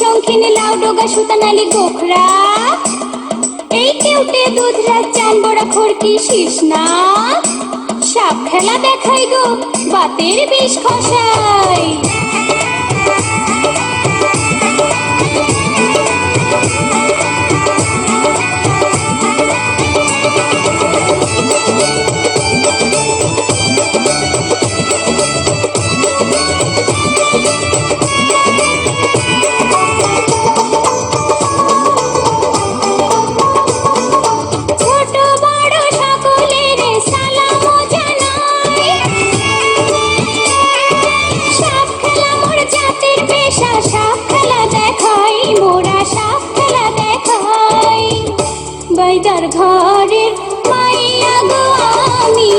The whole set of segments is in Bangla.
শঙ্খিনী লাউ ডোগা সুতানালি গোখরা এই কেউটে দুধরা চান বড়া না। খেলা দেখাই গো বাতের বিষ খসাই। বাইদার ঘরের মাইয়া গো আমি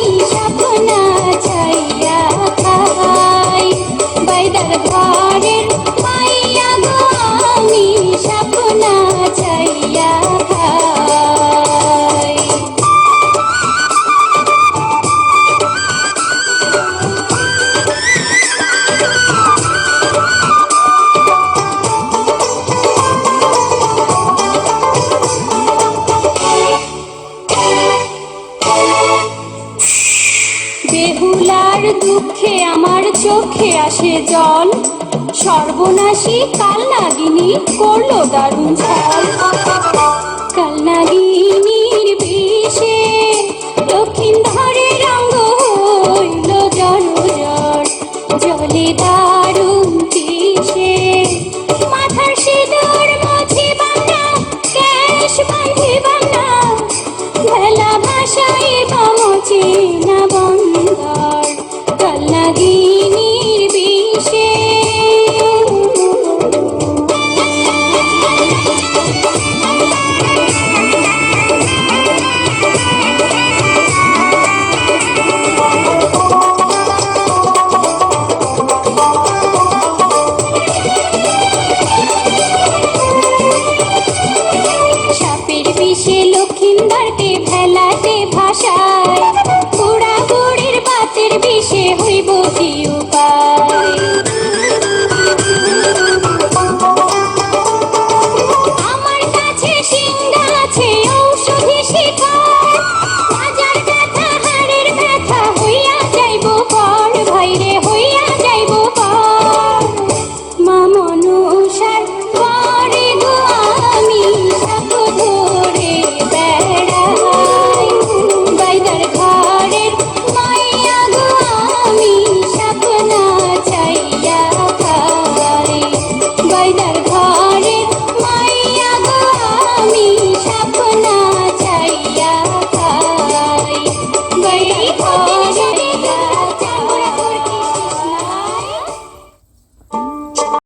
বেহুলার দুঃখে আমার চোখে আসে জল। সর্বনাশী কাল নাগিনী করল দারুণ ছল। কাল নাগিনীর বিষে দক্ষিণ ধারে রঙ্গ হইল জলজর। জলে দারুণ Thank you.